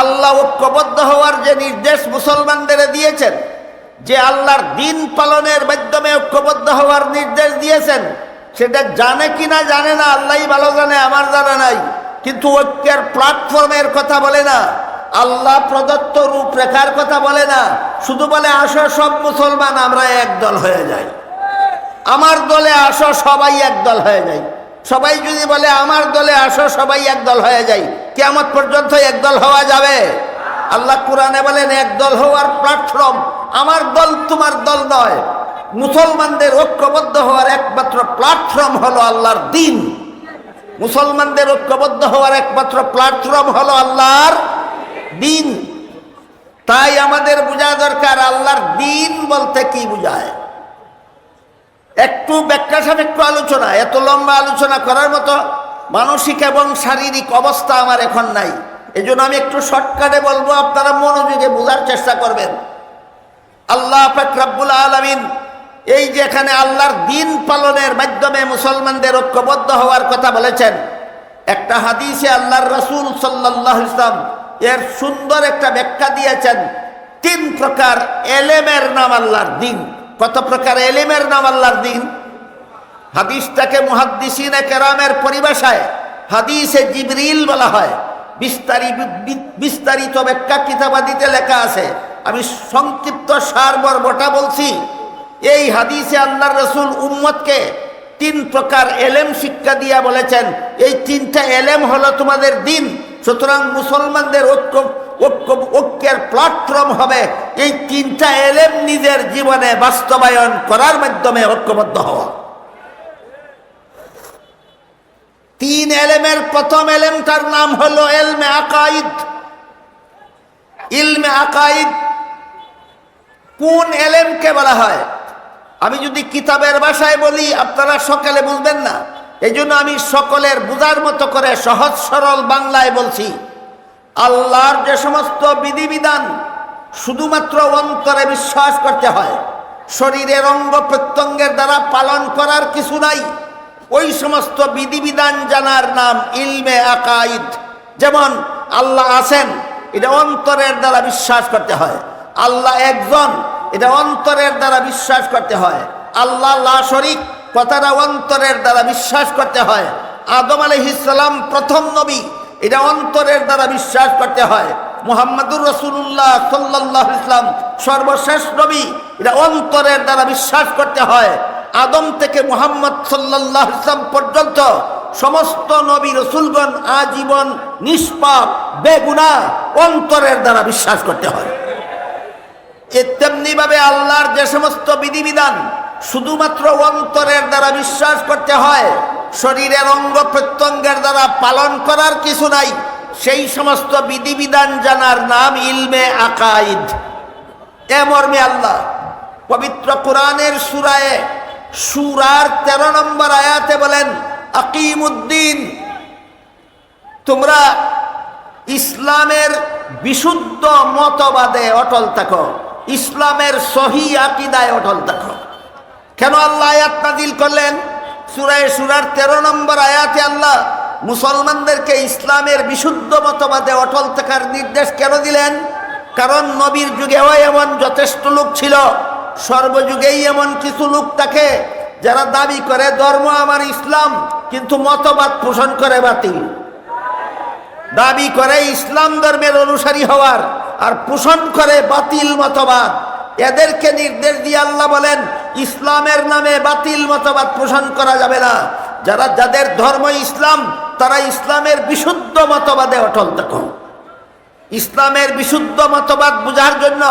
আল্লাহ ঐক্যবদ্ধ হওয়ার যে নির্দেশ মুসলমানদের দিয়েছেন, যে আল্লাহর দিন পালনের মাধ্যমে ঐক্যবদ্ধ হওয়ার নির্দেশ দিয়েছেন, সেটা জানে কি না জানে না, আল্লাহই ভালো জানে, আমার জানা নাই। কিন্তু ঐক্যের প্ল্যাটফর্মের কথা বলে না, আল্লাহ প্রদত্ত রূপরেখার কথা বলে না, শুধু বলে, আসো সব মুসলমান, আমরা একদল হয়ে যাই। আমার দলে আসো, সবাই একদল হয়ে যায় সবাই যদি বলে, আমার দলে আসো, সবাই একদল হয়ে যায় কেমন পর্যন্ত একদল হওয়া যাবে। আল্লাহ কোরআনে বলেন, একদল হওয়ার প্ল্যাটফর্ম আমার দল তোমার দল নয়। মুসলমানদের ঐক্যবদ্ধ হওয়ার একমাত্র প্ল্যাটফর্ম হলো আল্লাহর দিন। মুসলমানদের ঐক্যবদ্ধ হওয়ার একমাত্র প্ল্যাটফর্ম হলো আল্লাহর দিন। তাই আমাদের বোঝা দরকার, আল্লাহর দিন বলতে কি বোঝায়? একটু ব্যাখ্যা সাপেক্ষ আলোচনা, এত লম্বা আলোচনা করার মতো মানসিক এবং শারীরিক অবস্থা আমার এখন নাই। এই আমি একটু শর্টকাটে বলব, আপনারা মনোযোগে বোঝার চেষ্টা করবেন। আল্লাহ ফাকরাবুল আলমিন এই যে এখানে আল্লাহর দিন পালনের মাধ্যমে মুসলমানদের ঐক্যবদ্ধ হওয়ার কথা বলেছেন, একটা হাদিসে আল্লাহর রসুল সাল্লাহ ইসলাম এর সুন্দর একটা ব্যাখ্যা দিয়েছেন, তিন প্রকার এলেমের নাম আল্লাহর দিন। কত প্রকার এলেমের নাম আল্লাহর দিন? হাদিসটাকে মুহাদ্দিসিনে কেরামের পরিভাষায় হাদিসে জিবরিল বলা হয়। বিস্তারিত বিস্তারিত ব্যাখ্যা কিতাবাদিতে লেখা আছে। আমি সংক্ষিপ্ত সারবর্বটা বলছি, এই হাদিসে আল্লাহর রসুল উম্মতকে তিন প্রকার এলেম শিক্ষা দিয়া বলেছেন। এই তিনটা এলেম হলো তোমাদের দিন, সুতরাং মুসলমানদের ঐক্য ঐক্য ঐক্যের প্ল্যাটফর্ম হবে। এই তিনটা এলেম নিজের জীবনে বাস্তবায়ন করার মাধ্যমে ঐক্যবদ্ধ হওয়া। তিন এলেমের প্রথম এলেমটার নাম হলো এলমে আকাইদ। ইলমে আকাইদ কোন এলেমকে বলা হয়? আমি যদি কিতাবের ভাষায় বলি, আপনারা সকালে বুঝবেন না। এই জন্য আমি সকলের বুঝার মতো করে সহজ সরল বাংলায় বলছি, আল্লাহর যে সমস্ত বিধিবিধান শুধুমাত্র অন্তরে বিশ্বাস করতে হয়, শরীরের অঙ্গ প্রত্যঙ্গের দ্বারা পালন করার কিছু নাই। ওই সমস্ত বিধিবিধান জানার নাম ইলমে আকাইদ। যেমন আল্লাহ আছেন, এটা অন্তরের দ্বারা বিশ্বাস করতে হয়। আল্লাহ একজন, এটা অন্তরের দ্বারা বিশ্বাস করতে হয়। আল্লাহ শরিক, কথাটা অন্তরের দ্বারা বিশ্বাস করতে হয়। আদম আলহিসাল্লাম প্রথম নবী, এটা অন্তরের দ্বারা বিশ্বাস করতে হয়। মুহাম্মদুর রসুল্লাহ সাল্লাহ ইসলাম সর্বশেষ নবী, এটা অন্তরের দ্বারা বিশ্বাস করতে হয়। আদম থেকে মোহাম্মদ সাল্লাহ পর্যন্ত সমস্ত নবী রসুলগণ আজীবন নিষ্পাপ, বেগুনা, অন্তরের দ্বারা বিশ্বাস করতে হয়। তেমনি ভাবে আল্লাহর যে সমস্ত বিধিবিধান শুধুমাত্র অন্তরের দ্বারা বিশ্বাস করতে হয়, শরীরের অঙ্গ প্রত্যঙ্গের দ্বারা পালন করার কিছু নাই, সেই সমস্ত বিধিবিধান জানার নাম ইলমে আকাইদ এ মর্মে আল্লাহ পবিত্র কোরআনের সুরায় সুরার তেরো নম্বর আয়াতে বলেন, আকিমুদ্দিন, তোমরা ইসলামের বিশুদ্ধ মতবাদে অটল থাকো, ইসলামের সহি আকিদায় অটল থাকো। কেন আল্লাহ আয়াত নাজিল করলেন? সুরায় সুরার তেরো নম্বর আয়াতে আল্লাহ মুসলমানদেরকে ইসলামের বিশুদ্ধ মতবাদে অটল থাকার নির্দেশ কেন দিলেন? কারণ নবীর যুগেও এমন যথেষ্ট লোক ছিল সর্বযুগেই এমন কিছু লোক থাকে যারা দাবি করে, ধর্ম আমার ইসলাম, কিন্তু মতবাদ পোষণ করে বাতিল। দাবি করে, ইসলাম ধর্মের অনুসারী হওয়ার আর পোষণ করে বাতিল মতবাদ। এদেরকে নির্দেশ দিয়ে আল্লাহ বলেন, ইসলামের নামে বাতিল মতবাদ পোষণ করা যাবে না। যারা, যাদের ধর্ম ইসলাম, তারা ইসলামের বিশুদ্ধ মতবাদে অটল থাকো ইসলামের বিশুদ্ধ মতবাদ বোঝার জন্য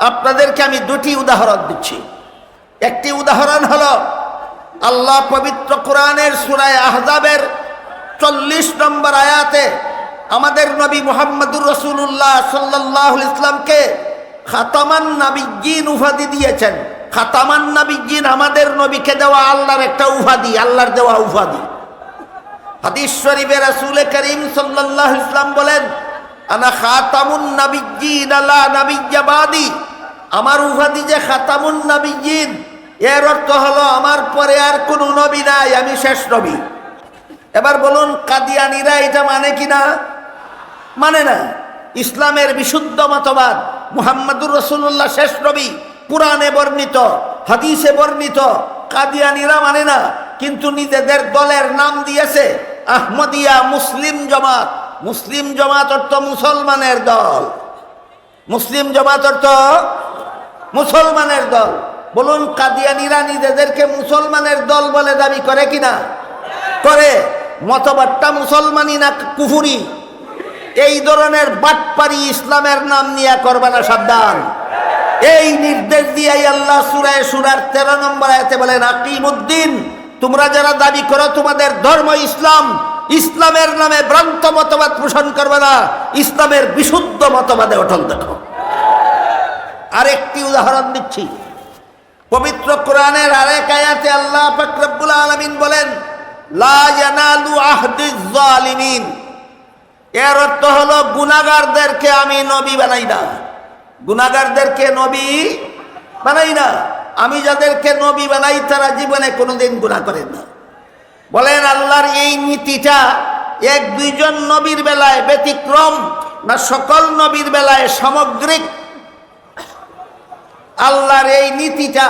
আপনাদেরকে আমি দুটি উদাহরণ দিচ্ছি। একটি উদাহরণ হলো, আল্লাহ পবিত্র কোরআনের সুরায় আহজাবের চল্লিশ নম্বর আয়াতে আমাদের নবী মোহাম্মদুর রসুল্লাহ সাল্লাহ ইসলামকে খাতামান নাবিজিন উপাধি দিয়েছেন। খাতামান নাবিজিন আমাদের নবীকে দেওয়া আল্লাহর একটা উপাধি, আল্লাহর দেওয়া উপাধি। হাদিস শরীফে রাসূল করিম সাল্লাল্লাহু ইসলাম বলেন আনা খাতামুন নাবিজিন আলা নাবিজ্জাবাদি আমার উপাধি যে খাতামুন নাবিজিন এর অর্থ হলো আমার পরে আর কোনো নবী নাই, আমি শেষ নবী। এবার বলুন, কাদিয়ানিরা এটা মানে কি না? মানে না। ইসলামের বিশুদ্ধ মতবাদ, মুহাম্মদুর রসুল্লাহ শেষ নবী পুরাণে বর্ণিত, হাদিসে বর্ণিত, কাদিয়ানিরা মানে না। কিন্তু নিজেদের দলের নাম দিয়েছে আহমদিয়া মুসলিম জমাত। মুসলিম জমাত অর্থ মুসলমানের দল। মুসলিম জমাত অর্থ মুসলমানের দল। বলুন কাদিয়ানিরা নিজেদেরকে মুসলমানের দল বলে দাবি করে কিনা? করে। মতবাদটা মুসলমানি না কুফুরি? এই ধরনের বাটপারি ইসলামের নাম নিয়ে করবে না সাবধান। এই নির্দেশ দিয়ে আল্লাহ সুরায় সুরার তেরো নম্বর আয়াতে বলেন, আকিমুদ্দিন, তোমরা যারা দাবি করো, তোমাদের ধর্ম ইসলাম ইসলামের নামে ভ্রান্ত মতবাদ পোষণ করবে না, ইসলামের বিশুদ্ধ মতবাদে অটল দেখো। আরেকটি উদাহরণ দিচ্ছি। পবিত্র কোরআনের আরেক আয়াতে আল্লাহ ফাকরাবুল আলমিন বলেন এর অর্থ হলো গুনাগারদেরকে আমি নবী বানাই না। গুনাগারদেরকে নবী বানাই না। আমি যাদেরকে নবী বানাই, তারা জীবনে কোনোদিন গুণা করেন না। বলেন আল্লাহর এই নীতিটা এক দুইজন নবীর বেলায় ব্যতিক্রম না সকল নবীর বেলায় সামগ্রিক? আল্লাহর এই নীতিটা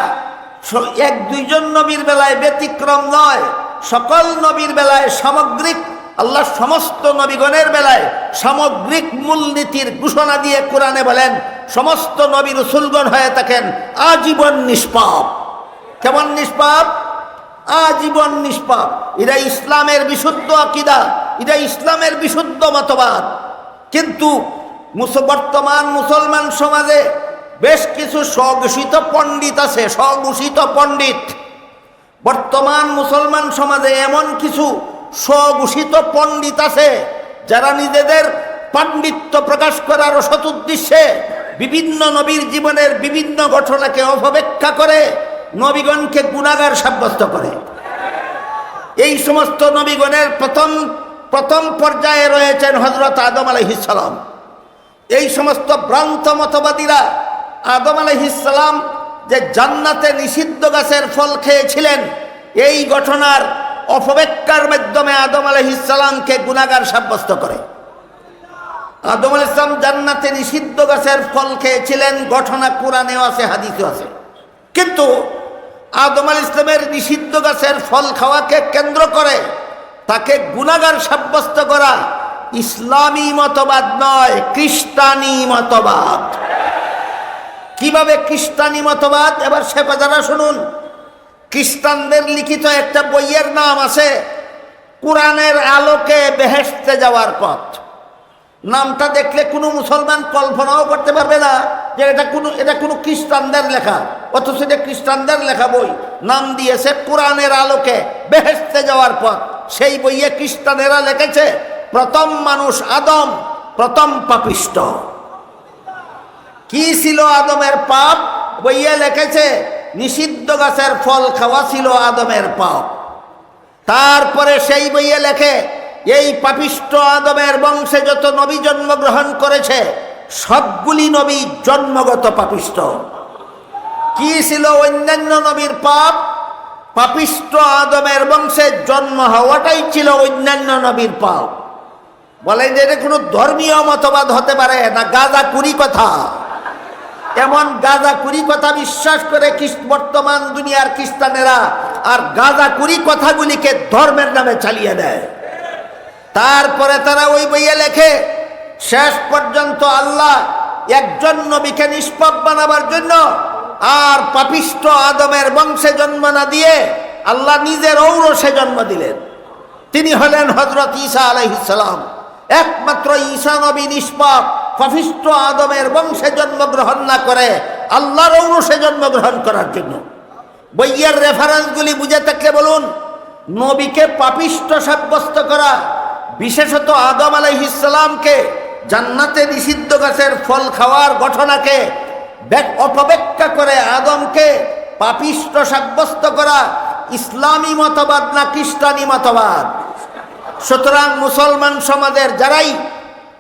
এক দুইজন নবীর বেলায় ব্যতিক্রম নয়, সকল নবীর বেলায় সামগ্রিক। আল্লাহ সমস্ত নবীগণের বেলায় সামগ্রিক মূলনীতির ঘোষণা দিয়ে কোরআনে বলেন, সমস্ত নবী রসুলগণ হয়ে থাকেন, আজীবন নিষ্পাপ। কেমন নিষ্পাপ? আজীবন নিষ্পাপ। এরা ইসলামের বিশুদ্ধ আকিদা, এরা ইসলামের বিশুদ্ধ মতবাদ। কিন্তু বর্তমান মুসলমান সমাজে বেশ কিছু স্বঘোষিত পণ্ডিত আছে, স্বঘোষিত পণ্ডিত। বর্তমান মুসলমান সমাজে এমন কিছু স্বঘোষিত পণ্ডিত আছে, যারা নিজেদের পাণ্ডিত্য প্রকাশ করার সৎ উদ্দেশ্যে বিভিন্ন নবীর জীবনের বিভিন্ন ঘটনাকে অপব্যাখ্যা করে নবীগণকে গুণাগার সাব্যস্ত করে। এই সমস্ত নবীগণের প্রথম প্রথম পর্যায়ে রয়েছেন হজরত আদম আলহিসাল্লাম এই সমস্ত ভ্রান্ত মতবাদীরা আদম আলহিসাল্লাম যে জান্নাতে নিষিদ্ধ গাছের ফল খেয়েছিলেন, এই ঘটনার অপব্যাখ্যার মাধ্যমে আদম আলহিসাল্লামকে গুণাগার সাব্যস্ত করে। আদম আল ইসলাম জান্নাতে নিষিদ্ধ গাছের ফল খেয়েছিলেন, ঘটনা কোরআনেও আছে, হাদিসেও আছে। কিন্তু আদম আল ইসলামের নিষিদ্ধ গাছের ফল খাওয়াকে কেন্দ্র করে তাকে গুণাগার সাব্যস্ত করা ইসলামী মতবাদ নয়, খ্রিস্টানি মতবাদ। কীভাবে খ্রিস্টানি মতবাদ? এবার সে কথাটা শুনুন, খ্রিস্টানদের লিখিত একটা বইয়ের নাম আছে, কোরআনের আলোকে বেহেস্তে যাওয়ার পথ। নামটা দেখলে কোনো মুসলমান কল্পনাও করতে পারবে না। যে এটা কোনো এটা কোনো খ্রিস্টানদের লেখা, অথচ এটা খ্রিস্টানদের লেখা বই, নাম দিয়েছে কোরআনের আলোকে বেহেস্তে যাওয়ার পথ। সেই বইয়ে খ্রিস্টানেরা লিখেছে, প্রথম মানুষ আদম, প্রথম পাপিষ্ট। কি ছিল আদমের পাপ? বইয়ে লিখেছে, নিষিদ্ধ গাছের ফল খাওয়া ছিল আদমের পাপ। তারপরে সেই বইয়ে লেখে, এই পাপিষ্ট আদমের বংশে যত নবী জন্মগ্রহণ করেছে সবগুলি নবী জন্মগত পাপিষ্ট কি ছিল অন্যান্য নবীর পাপ? পাপিষ্ট আদমের বংশে জন্ম হওয়াটাই ছিল অন্যান্য নবীর পাপ। বলেন যে এটা কোনো ধর্মীয় মতবাদ হতে পারে না, গাজা কুড়ি কথা। এমন গাজা কুড়ি কথা বিশ্বাস করে বর্তমান দুনিয়ার খ্রিস্টানেরা আর গাজা কুড়ি কথাগুলিকে ধর্মের নামে চালিয়ে দেয়। তারপরে তারা ওই বইয়ে লেখে শেষ পর্যন্ত আল্লাহ একজন নবীকে নিষ্পাপ বানাবার জন্য আর পাপিষ্ট আদমের বংশে জন্ম না দিয়ে আল্লাহ নিজের ঔরসে জন্ম দিলেন। তিনি হলেন হজরত ঈসা আলাইহিসালাম একমাত্র ঈশা নবী নিষ্পাপ পাপিষ্ট আদমের বংশে জন্মগ্রহণ না করে আল্লাহর ঔরসে জন্মগ্রহণ করার জন্য। বইয়ের রেফারেন্সগুলি বুঝে থাকলে বলুন, নবীকে পাপিষ্ট সাব্যস্ত করা, বিশেষত আদম আলাইহিসালামকে জান্নাতে নিষিদ্ধ গাছের ফল খাওয়ার ঘটনাকে অপব্যাখ্যা করে আদমকে পাপিষ্ট সাব্যস্ত করা ইসলামী মতবাদ না খ্রিস্টানি মতবাদ? সুতরাং মুসলমান সমাজের যারাই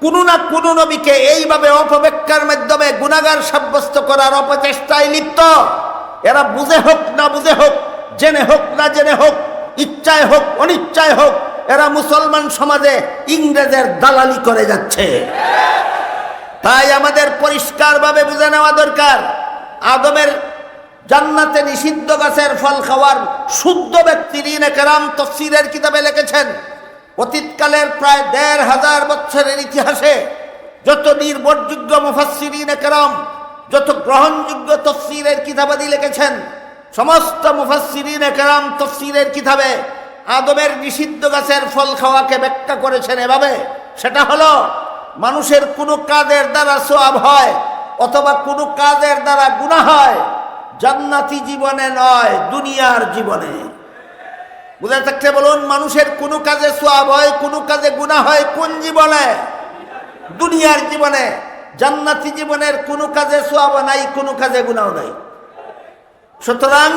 কোনো না কোনো নবীকে এইভাবে অপব্যাখ্যার মাধ্যমে গুণাগার সাব্যস্ত করার অপচেষ্টায় লিপ্ত, এরা বুঝে হোক না বুঝে হোক, জেনে হোক না জেনে হোক, ইচ্ছায় হোক, অনিচ্ছায় হোক এরা মুসলমান সমাজে ইংরেজের দালালি করে যাচ্ছে। তাই আমাদের পরিষ্কারভাবে বুঝে নেওয়া দরকার, আদমের জান্নাতে নিষিদ্ধ গাছের ফল খাওয়ার শুদ্ধ ব্যক্তি কেরাম তফসিরের কিতাবে লিখেছেন। অতীতকালের প্রায় দেড় হাজার বছরের ইতিহাসে যত নির্ভরযোগ্য মুফাসসিরিন কেরাম, যত গ্রহণযোগ্য তফসিরের কিতাবাদি লিখেছেন, সমস্ত মুফাসসিরিন কেরাম তফসিরের কিতাবে আদমের নিষিদ্ধ গাছের ফল খাওয়াকে ব্যাখ্যা করেছেন এভাবে। সেটা হলো, মানুষের কোনো কাজের দ্বারা সোয়াব হয় অথবা কোনো কাজের দ্বারা গুণা হয়, জান্নাতি জীবনে নয়, দুনিয়ার জীবনে। বুঝে থাকতে বলুন, মানুষের কোনো কাজে সোয়াব হয়, কোনো কাজে গুণা হয় কোন জীবনে? দুনিয়ার জীবনে। জান্নাতি জীবনের কোনো কাজে সোয়াব নাই, কোনো কাজে গুণাও নাই। সুতরাং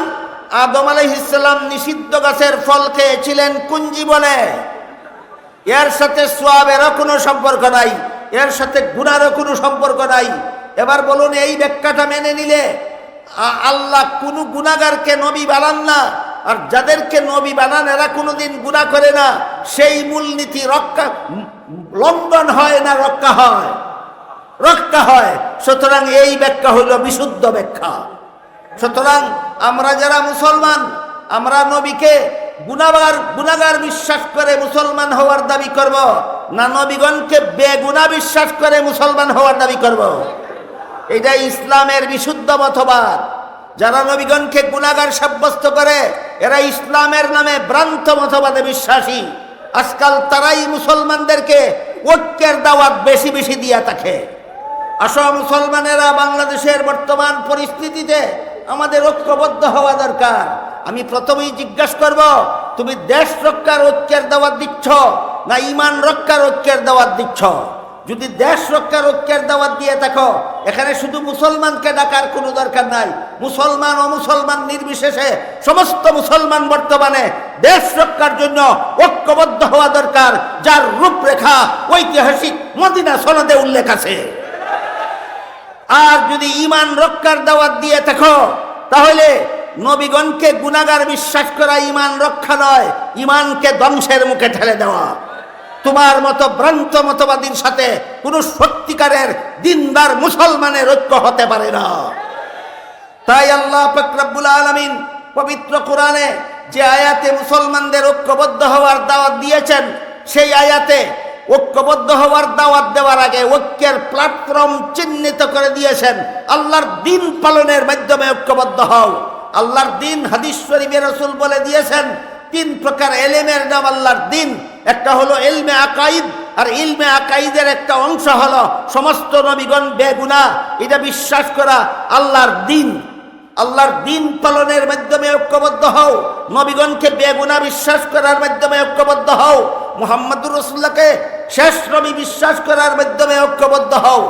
আদম আলাইহিসাল্লাম নিষিদ্ধ গাছের ফল খেয়েছিলেন কোন জীবনে? এর সাথে সোয়াবেরও কোনো সম্পর্ক নাই, এর সাথে গুণারও কোনো সম্পর্ক নাই। এবার বলুন, এই ব্যাখ্যাটা মেনে নিলে আল্লাহ কোনো গুণাগারকে নবী বানান না, আর যাদেরকে নবী বানান এরা কোনোদিন গুণা করে না। সেই মূলনীতি রক্ষা, লঙ্ঘন হয় না, রক্ষা হয়। রক্ষা হয়। সুতরাং এই ব্যাখ্যা হইল বিশুদ্ধ ব্যাখ্যা। সুতরাং আমরা যারা মুসলমান, আমরা নবীকে গুনাবার, গুনাগার বিশ্বাস করে মুসলমান হওয়ার দাবি করব, না নবীগণকে বেগুনা বিশ্বাস করে মুসলমান হওয়ার দাবি করব? এটা ইসলামের বিশুদ্ধ মতবাদ। যারা নবীগণকে গুনাগার সাব্যস্ত করে, এরা ইসলামের নামে ভ্রান্ত মতবাদে বিশ্বাসী। আজকাল তারাই মুসলমানদেরকে ঐক্যের দাওয়াত বেশি বেশি দিয়া থাকে। আসো মুসলমানেরা বাংলাদেশের বর্তমান পরিস্থিতিতে আমাদের ঐক্যবদ্ধ হওয়া দরকার। আমি প্রথমেই জিজ্ঞাসা করব, তুমি দেশ রক্ষার ঐক্যের দাওয়াত দিচ্ছ না ইমান রক্ষার ঐক্যের দাওয়াত দিচ্ছ? যদি দেশ রক্ষার ঐক্যের দাওয়াত দিয়ে থাকো, এখানে শুধু মুসলমানকে ডাকার কোনো দরকার নাই। মুসলমান ও মুসলমান নির্বিশেষে, সমস্ত মুসলমান বর্তমানে দেশ রক্ষার জন্য ঐক্যবদ্ধ হওয়া দরকার, যার রূপরেখা ঐতিহাসিক মদিনা সনদে উল্লেখ আছে। আর যদি ইমান রক্ষার দাওয়াত দিয়ে থাকো, তাহলে নবীগণকে গুনাগার বিশ্বাস করা ইমান রক্ষা নয়, ইমানকে ধ্বংসের মুখে ঠেলে দেওয়া। তোমার মতো ভ্রান্ত মতবাদীর সাথে কোনো সত্যিকারের দিনদার মুসলমানের ঐক্য হতে পারে না। তাই আল্লাহ ফকরাবুল আলমিন পবিত্র কোরআনে যে আয়াতে মুসলমানদের ঐক্যবদ্ধ হওয়ার দাওয়াত দিয়েছেন, সেই আয়াতে ঐক্যবদ্ধ হওয়ার দাওয়াত দেওয়ার আগে ঐক্যের প্ল্যাটফর্ম চিহ্নিত করে দিয়েছেন। আল্লাহর দিন পালনের মাধ্যমে ঐক্যবদ্ধ হও। আল্লাহর দিন হাদিস শরীফে রসুল বলে দিয়েছেন, তিন প্রকার এলেমের নাম আল্লাহর দিন। একটা হলো এলমে আকাইদ আর ইলমে আকাইদের একটা অংশ হলো সমস্ত নবীগণ বেগুনা এটা বিশ্বাস করা আল্লাহর দিন। আল্লাহর দিন পালনের মাধ্যমে ঐক্যবদ্ধ হও। নবীগণকে বেগুনা বিশ্বাস করার মাধ্যমে ঐক্যবদ্ধ হও। মোহাম্মদুর রসুল্লাহকে শেষ নবী বিশ্বাস করার মাধ্যমে ঐক্যবদ্ধ হও।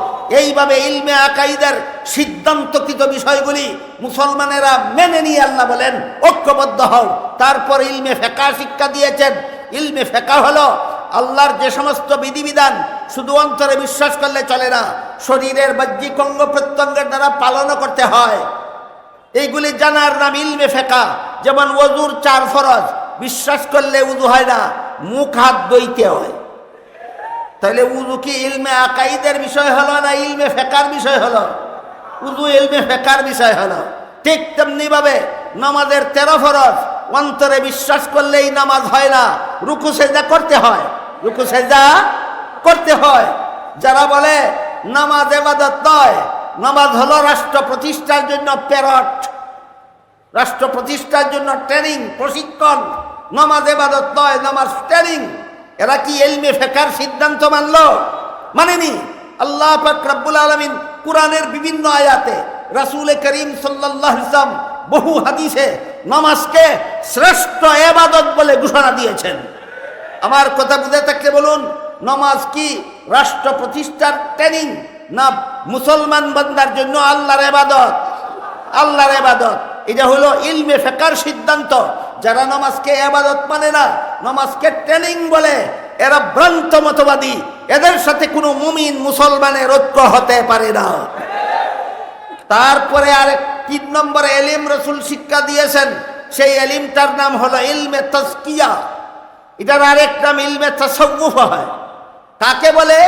এইভাবে ইলমে আকাইদের সিদ্ধান্তকৃত বিষয়গুলি মুসলমানেরা মেনে নিয়ে আল্লাহ বলেন, ঐক্যবদ্ধ হও। তারপর ইলমে ফেকা শিক্ষা দিয়েছেন। ইলমে ফেকা হলো আল্লাহর যে সমস্ত বিধিবিধান শুধু অন্তরে বিশ্বাস করলে চলে না, শরীরের বাহ্যিক অঙ্গ প্রত্যঙ্গের দ্বারা পালনও করতে হয়। এইগুলি জানার নাম ইলমে ফেকা যেমন ওজুর চার ফরজ, বিশ্বাস করলে উজু হয় না। মুখ, হাত দইতে হয়। তাহলে উজু কি ইলমে আকাইদের বিষয় হলো না ইলমে ফেকার বিষয় হলো? উজু ইলমে ফেকার বিষয় হলো। ঠিক তেমনি ভাবে নামাজের তেরো ফরজ, অন্তরে বিশ্বাস করলেই নামাজ হয় না, রুকু সেজা করতে হয়। রুকু সেজা করতে হয়। যারা বলে নামাজ এবাদত নয়, নামাজ হলো রাষ্ট্র প্রতিষ্ঠার জন্য প্যারট, রাষ্ট্র প্রতিষ্ঠার জন্য ট্রেনিং, প্রশিক্ষণ। নামাজ এবাদত নয়, নামাজ ট্রেনিং এরা কি এলমে ফেকার সিদ্ধান্ত মানল? মানেনি। আল্লাহ পাক রব্বুল আলমিন কোরআনের বিভিন্ন আয়াতে রাসূল করিম আলাইহি বহু হাদিসে নামাজকে শ্রেষ্ঠ এবাদত বলে ঘোষণা দিয়েছেন। আমার কথা বুঝে থাকলে বলুন, নমাজ কি রাষ্ট্র প্রতিষ্ঠার ট্রেনিং না মুসলমান বান্দার জন্য আল্লাহর এবাদত? আল্লাহর এবাদত। এটা হলো ইলমে ফেকার সিদ্ধান্ত। যারা নমাজকে এবাদত মানে না, নমাজকে ট্রেনিং বলে, এরা ভ্রান্ত মতবাদী। এদের সাথে কোনো মুমিন মুসলমানের ঐক্য হতে পারে না। তারপরে আর তিন নম্বরে এলিম রসুল শিক্ষা দিয়েছেন, সেই এলিমটার নাম হলো ইলমে তস্কিয়া এটার আরেক নাম ইলমে তসব্বুফ হয়। কাকে বলে?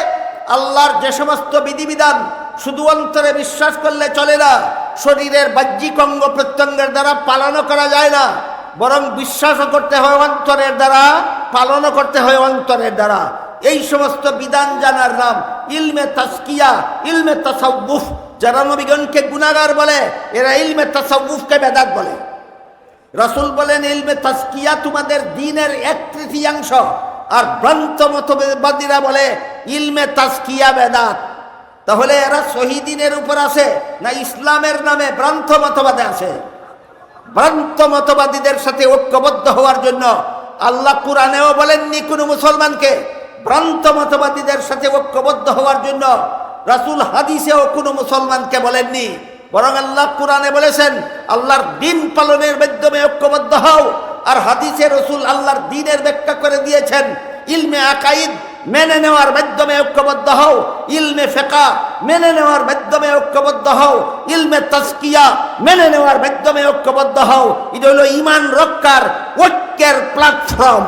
আল্লাহর যে সমস্ত বিধিবিধান শুধু অন্তরে বিশ্বাস করলে চলে না, শরীরের বাহ্যিক অঙ্গ প্রত্যঙ্গের দ্বারা পালনও করা যায় না। বরং বিশ্বাসও করতে হয় অন্তরের দ্বারা, পালনও করতে হয় অন্তরের দ্বারা। এই সমস্ত বিধান জানার নাম ইলমে তাস্কিয়া, ইলমে তাসাউফ। যারা নবীগণকে গুনাগার বলে, এরা ইলমে তাসাউফকে বেদাত বলে। রসুল বলেন, ইলমে তাস্কিয়া তোমাদের দিনের এক তৃতীয়াংশ। আর ভ্রান্ত মতবাদীরা বলে, ইলমে তাস্কিয়া বেদাত। তাহলে এরা শহীদিনের উপর আছে, না ইসলামের নামে ভ্রান্ত মতবাদে আছে? ভ্রান্ত মতবাদীদের সাথে ঐক্যবদ্ধ হওয়ার জন্য আল্লাহ কোরআনেও বলেননি কোনো মুসলমানকে। ভ্রান্ত মতবাদীদের সাথে ঐক্যবদ্ধ হওয়ার জন্য রাসূল হাদিসেও কোনো মুসলমানকে বলেননি। বরং আল্লাহ কোরআনে বলেছেন, আল্লাহর দিন পালনের মাধ্যমে ঐক্যবদ্ধ হও। আর হাদিসে রসুল আল্লাহর দিনের ব্যাখ্যা করে দিয়েছেন, ইলমে আকাইদ মেনে নেওয়ার মাধ্যমে ঐক্যবদ্ধ হও। ইলমে ফেকা মেনে নেওয়ার মাধ্যমে ঐক্যবদ্ধ হও। ইলমে তস্কিয়া মেনে নেওয়ার মাধ্যমে ঐক্যবদ্ধ হও। এটা হলো ইমান রক্ষার ঐক্যের প্ল্যাটফর্ম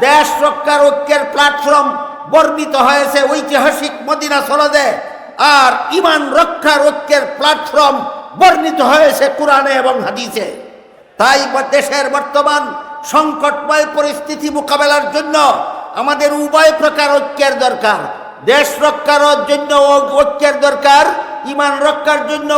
দেশ রক্ষার ঐক্যের প্ল্যাটফর্ম বর্ণিত হয়েছে ঐতিহাসিক মদিনা সনদে। আর ইমান রক্ষার ঐক্যের প্ল্যাটফর্ম বর্ণিত হয়েছে কোরআনে এবং হাদিসে। তাই দেশের বর্তমান সংকটময় পরিস্থিতি মোকাবেলার জন্য আমাদের উভয় প্রকার ঐক্যের দরকার। দেশ রক্ষার জন্য ঐক্যের দরকার, ইমান রক্ষার জন্য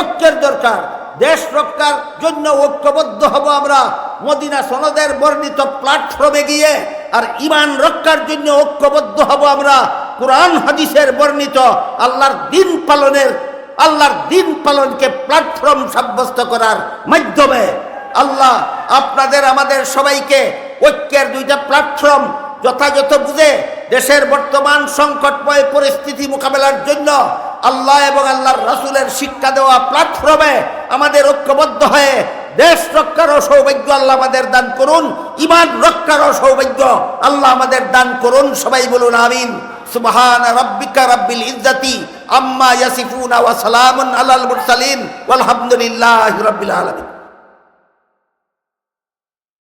ঐক্যের দরকার। দেশ রক্ষার জন্য ঐক্যবদ্ধ হব আমরা। মদিনা সনদের বর্ণিত প্ল্যাটফর্মে গিয়ে আর ইমান রক্ষার জন্য ঐক্যবদ্ধ হব আমরা। কোরআন হাদিসের বর্ণিত আল্লাহর দিন পালনের, আল্লাহর দিন পালনকে প্ল্যাটফর্ম সাব্যস্ত করার মাধ্যমে আল্লাহ আপনাদের, আমাদের সবাইকে ঐক্যের দুইটা প্ল্যাটফর্ম যথাযথ বুঝে দেশের বর্তমান সংকটময় পরিস্থিতি মোকাবেলার জন্য আল্লাহ এবং আল্লাহর রাসূলের শিক্ষা দেওয়া প্ল্যাটফর্মে আমাদের ঐক্যবদ্ধ হয়ে দেশ রক্ষারও সৌভাগ্য আল্লাহ আমাদের দান করুন ইমান রক্ষারও সৌভাগ্য আল্লাহ আমাদের দান করুন, সবাই বলুন আমিন। সুবহান রাব্বিকা রাব্বিল ইজ্জাতি আম্মা ইয়াসিফুন ওয়া সালামুন আলাল মুরসালিন, ওয়ালহামদুলিল্লাহি রাব্বিল আলামিন।